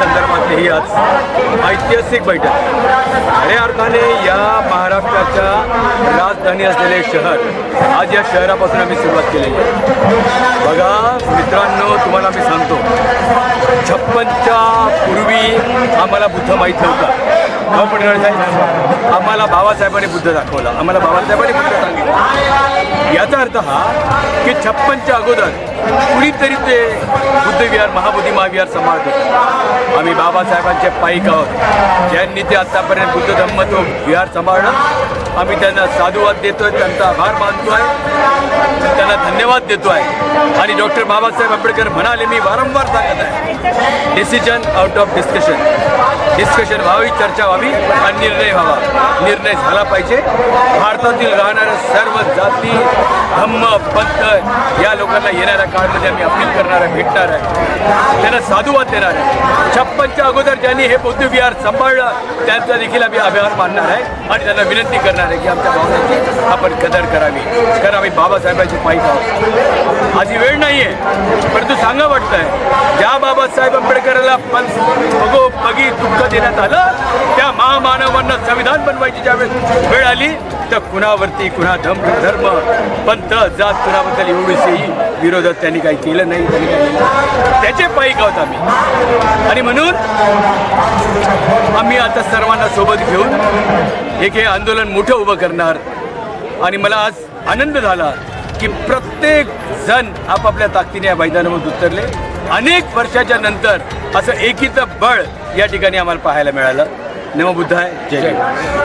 संदर्भातली ही आज ऐतिहासिक बैठक. खऱ्या अर्थाने या महाराष्ट्राच्या राजधानी असलेले शहर आज या शहरापासून आम्ही सुरुवात केलेली आहे. बघा मित्रांनो तुम्हाला मी सांगतो छप्पनच्या पूर्वी आम्हाला बुद्ध माहीत नव्हता. आम्हाला बाबासाहेबांनी बुद्ध दाखवला. आम्हाला बाबासाहेबांनी बुद्ध सांगितलं. याचा अर्थ हा की छप्पनच्या अगोदर कुणीतरी ते बुद्धविहार महाबोधी महाविहार सांभाळतो आम्ही बाबासाहेबांचे पाईक आहोत ज्यांनी ते आत्तापर्यंत बुद्ध धम्मत्व विहार सांभाळलं आम्ही त्यांना साधुवाद देतो आहे त्यांचा आभार आहे त्यांना धन्यवाद देतो आहे आणि डॉक्टर बाबासाहेब आंबेडकर म्हणाले मी वारंवार सांगत आहे decision out of discussion discussion व्हावी चर्चा व्हावी आणि निर्णय व्हावा. निर्णय झाला पाहिजे. भारतातील राहणाऱ्या सर्व जाती धम्म पंथ या लोकांना येणाऱ्या काळामध्ये आम्ही अपील करणार आहे भेटणार आहे. त्यांना साधुवाद देणार आहे. छप्पनच्या अगोदर ज्यांनी हे बौद्ध विहार सांभाळलं त्यांचा देखील आम्ही आभार मानणार आहे आणि त्यांना विनंती करणार आहे की आमच्या भावनांची आपण कदर करावी. कारण आम्ही बाबासाहेबांची पाहिजे आहोत. आज वेळ नाही आहे परंतु सांगा वाटतंय ज्या बाबासाहेब आंबेडकरांना पण बघो बघी दुःख देण्यात आलं त्या महामानव सर्वांना संविधान बनवायची ज्यावेळेस वेळ आली तर कुणावरती कुणा धर्म धर्म पंथ जात कुणाबद्दल एवढीशी विरोधात त्यांनी काही केलं नाही त्यांनी त्याचे पायी गावत आम्ही. आणि म्हणून आम्ही आता सर्वांना सोबत घेऊन एक हे आंदोलन मोठं उभं करणार. आणि मला आज आनंद झाला की प्रत्येक जण आपापल्या ताकदीने या मैदानामध्ये उतरले. अनेक वर्षाच्या नंतर असं एकीचं बळ या ठिकाणी आम्हाला पाहायला मिळालं. नमो बुद्धाय जय जय